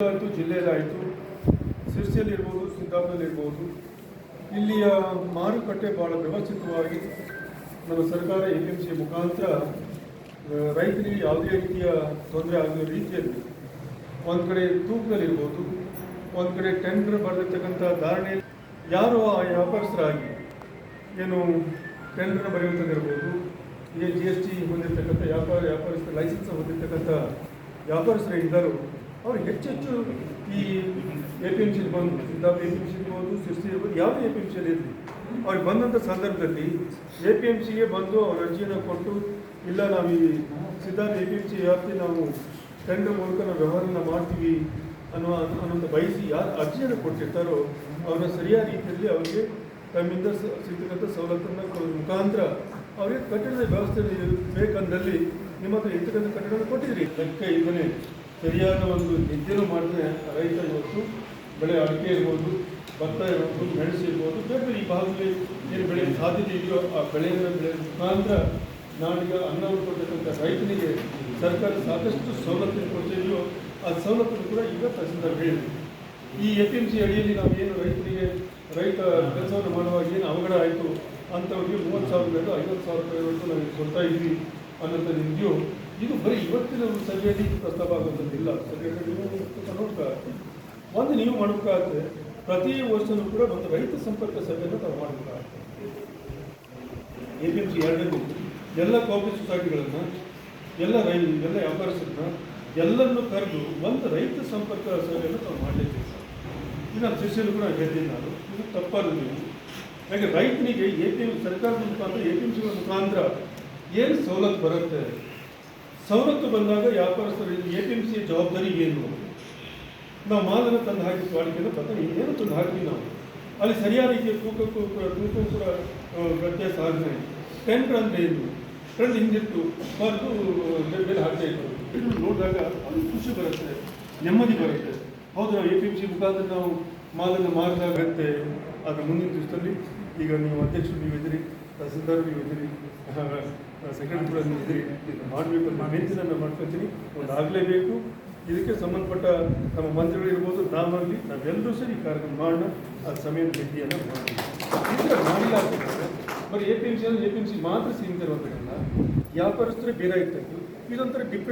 ಆಯಿತು ಜಿಲ್ಲೆಯಲ್ಲಾಯಿತು. ಸಿರ್ಸಿಯಲ್ಲಿರ್ಬೋದು ಸಿದ್ದಾಪುರದಲ್ಲಿರ್ಬೋದು ಇಲ್ಲಿಯ ಮಾರುಕಟ್ಟೆ ಭಾಳ ವ್ಯವಸ್ಥಿತವಾಗಿ ನಮ್ಮ ಸರ್ಕಾರ ಎ ಎಂ ಸಿ ಮುಖಾಂತರ ರೈತರಿಗೆ ಯಾವುದೇ ರೀತಿಯ ತೊಂದರೆ ಆಗದ ರೀತಿಯಲ್ಲಿ ಒಂದು ಕಡೆ ತೂಕದಲ್ಲಿರ್ಬೋದು ಒಂದು ಕಡೆ ಟೆಂಡರ್ ಬರೆದಿರ್ತಕ್ಕಂಥ ಧಾರಣೆ. ಯಾರು ಆ ವ್ಯಾಪಾರಸ್ಥರಾಗಿ ಏನು ಟೆಂಡರ್ ಬರೆಯುವಂಥದ್ದಿರ್ಬೋದು ಈಗ ಜಿ ಎಸ್ ಟಿ ಹೊಂದಿರತಕ್ಕಂಥ ವ್ಯಾಪಾರ ವ್ಯಾಪಾರಸ್ಥ ಲೈಸೆನ್ಸ್ ಹೊಂದಿರತಕ್ಕಂಥ ವ್ಯಾಪಾರಸ್ಥರು ಇದ್ದಾರೋ ಅವ್ರು ಹೆಚ್ಚೆಚ್ಚು ಈ ಎ ಪಿ ಎಂ ಸಿಲಿ ಬಂದು Siddapur A P M C ಇರ್ಬೋದು ಸಿರ್ಸಿ ಇರ್ಬೋದು, ಯಾವುದೇ ಎ ಪಿ ಎಂ ಸಿಯಲ್ಲಿ ಇರಲಿ. ಅವ್ರಿಗೆ ಬಂದಂಥ ಸಂದರ್ಭದಲ್ಲಿ ಎ ಪಿ ಎಂ ಸಿಗೆ ಬಂದು ಅವ್ರ ಅರ್ಜಿಯನ್ನು ಕೊಟ್ಟು, ಇಲ್ಲ ನಾವು ಈ Siddhartha A P M C ವ್ಯಾಪ್ತಿ ನಾವು ಟೆಂಡರ್ ಮೂಲಕ ನಾವು ವ್ಯವಹಾರನ ಮಾಡ್ತೀವಿ ಅನ್ನೋ ಅನ್ನೋಂಥ ಬಯಸಿ ಯಾರು ಅರ್ಜಿಯನ್ನು ಕೊಟ್ಟಿರ್ತಾರೋ, ಅವ್ರನ್ನ ಸರಿಯಾದ ರೀತಿಯಲ್ಲಿ ಅವರಿಗೆ ತಮ್ಮಿಂದ ಸಿಗ್ತಕ್ಕಂಥ ಸವಲತ್ತನ್ನು ಮುಖಾಂತರ ಅವರಿಗೆ ಕಟ್ಟಡದ ವ್ಯವಸ್ಥೆ ಬೇಕಂದಲ್ಲಿ ನಿಮ್ಮ ಹತ್ರ ಇರ್ತಕ್ಕಂಥ ಕಟ್ಟಡವನ್ನು ಕೊಟ್ಟಿದ್ರಿ ಲೆಕ್ಕ ಇದನ್ನೇ ಸರಿಯಾದ ಒಂದು ನಿದ್ದೆನೂ ಮಾಡಿದ್ರೆ ರೈತ ಇವತ್ತು ಬೆಳೆ ಅಡಿಕೆ ಇರ್ಬೋದು, ಭತ್ತ ಇರ್ಬೋದು, ಮೆಣಸು ಇರ್ಬೋದು, ಬೇರೆ ಈ ಭಾಗದಲ್ಲಿ ಏನು ಬೆಳೆ ಸಾಧ್ಯತೆ ಇದೆಯೋ ಆ ಬೆಳೆಯನ್ನು ಬೆಳೆ ಮುಖಾಂತರ ನಾಡಿಗೆ ಅನ್ನವನ್ನು ಕೊಡ್ತಕ್ಕಂಥ ರೈತನಿಗೆ ಸರ್ಕಾರ ಸಾಕಷ್ಟು ಸವಲತ್ತು ಕೊಡ್ತಿದೆಯೋ ಆ ಸವಲತ್ತು ಕೂಡ ಈಗ ಪ್ರಸಿದ್ಧ ಹೇಳಿದೆ ಈ ಎ ಪಿ ಎಂ ಸಿ ಅಡಿಯಲ್ಲಿ ನಾವು ಏನು ರೈತರಿಗೆ ರೈತ ಕೆಲಸವನ್ನು ಮಾಡುವಾಗ ಏನು ಅವಘಡ ಆಯಿತು ಅಂಥವ್ರಿಗೆ ಮೂವತ್ತು ಸಾವಿರದಿಂದ ಐವತ್ತು ಸಾವಿರ ಅಂತ ನಾವು ಕೊಡ್ತಾ ಇದ್ವಿ ಅನ್ನೋಂಥ ಇದೆಯೋ ಇದು ಬರೀ ಇವತ್ತಿನ ಒಂದು ಸಭೆಯಲ್ಲಿ ಪ್ರಸ್ತಾಪ ಆಗುವಂಥದ್ದಿಲ್ಲ ನೀವು ಪುಸ್ತಕ ಒಂದು ನೀವು ಮಾಡಬೇಕಾದ್ರೆ ಪ್ರತಿ ವರ್ಷನೂ ಕೂಡ ಒಂದು ರೈತ ಸಂಪರ್ಕ ಸಭೆಯನ್ನು ತಾವು ಮಾಡಬೇಕಾಗುತ್ತೆ ಎ ಪಿ ಎಂ ಸಿ ಎರಡನೇ ಎಲ್ಲ ಕೋಆಪರೇಟಿವ್ ಸೊಸೈಟಿಗಳನ್ನು ಎಲ್ಲ ರೈ ಎಲ್ಲ ವ್ಯಾಪಾರಸ್ಥರನ್ನ ಎಲ್ಲರನ್ನು ಕರೆದು ಒಂದು ರೈತ ಸಂಪರ್ಕ ಸಭೆಯನ್ನು ತಾವು ಮಾಡಲೇಬೇಕು. ಇದು ನಮ್ಮ ಶಿಷ್ಯರು ಕೂಡ ಹೇಳಿದ್ದೀನಿ ನಾನು. ಇದು ತಪ್ಪಲ್ಲ ನೀವು ಯಾಕೆ ರೈತನಿಗೆ ಎ ಪಿ ಎಂ ಸರ್ಕಾರದ ಮುಖಾಂತರ ಎ ಪಿ ಎಂ ಸಿಗಳ ಮುಖಾಂತರ ಏನು ಸವಲತ್ತು ಬರುತ್ತೆ? ಸವಲತ್ತು ಬಂದಾಗ ವ್ಯಾಪಾರಸ್ಥರು ಎ ಪಿ ಎಂ ಸಿಯ ಜವಾಬ್ದಾರಿ ಏನು? ನಾವು ಮಾಲನ್ನು ತಂದು ಹಾಕಿ ವಾಡಿಕೆಯನ್ನು ಪತ್ರ ಏನು ತಂದು ಹಾಕಿ ನಾವು? ಅಲ್ಲಿ ಸರಿಯಾದ ರೀತಿಯ ತೂಕಕ್ಕೂ ಕೂಡ ತೂಕಕ್ಕೂ ಕೂಡ ವ್ಯತ್ಯಾಸ ಆಗದೆ ಟೆಂಟ್ ಅಂದರೆ ಏನು? ಫ್ರೆಂಡ್ ಹಿಂದಿತ್ತು. ಬರೆದು ಬೆಲೆ ಹಾಕ್ತಾ ಇದನ್ನು ನೋಡಿದಾಗ ಅದು ಖುಷಿ ಬರುತ್ತೆ, ನೆಮ್ಮದಿ ಬರುತ್ತೆ. ಹೌದು, ನಾವು ಎ ಪಿ ಎಂ ಸಿ ಮುಖಾಂತರ ನಾವು ಮಾಲನ್ನು ಮಾರಿದಾಗತ್ತೆ ಅದರ ಮುಂದಿನ ದಿವಸದಲ್ಲಿ ಈಗ ನೀವು ಅಧ್ಯಕ್ಷರು ನೀವು ಇದ್ದೀರಿ ತಹಸೀಲ್ದಾರ್ ನೀವು ಇದ್ದೀರಿ ಸೆಕ್ರೆಟರಿ ಕೂಡ ನೀವು ಮಾಡಬೇಕು. ಅಂತ ವಿನಂತಿಯನ್ನು ಮಾಡ್ಕೊತೀನಿ? ಒಂದು ಆಗಲೇಬೇಕು. ಇದಕ್ಕೆ ಸಂಬಂಧಪಟ್ಟ ನಮ್ಮ ಮಂತ್ರಿಗಳು ಇರ್ಬೋದು ನಾವಾಗಲಿ ನಾವೆಲ್ಲರೂ ಸರಿ ಈ ಕಾರ್ಯಕ್ರಮ ಮಾಡೋಣ. ಆ ಸಮಯದ ಭೇಟಿಯನ್ನು ಮಾಡೋಣ ಮಾಡಿಲ್ಲ ಬರೀ ಎ ಪಿ ಎಂ ಸಿ ಅಂದ್ರೆ ಎ ಪಿ ಎಂ ಸಿ ಮಾತ್ರ ಸೀಮಿತ ಇರೋದ್ರಿಂದ ವ್ಯಾಪಾರಸ್ಥರೇ ಬೇರೆ ಇರ್ತಕ್ಕಂಥ ಇದೊಂಥರ ಡಿಪೆಂಡ್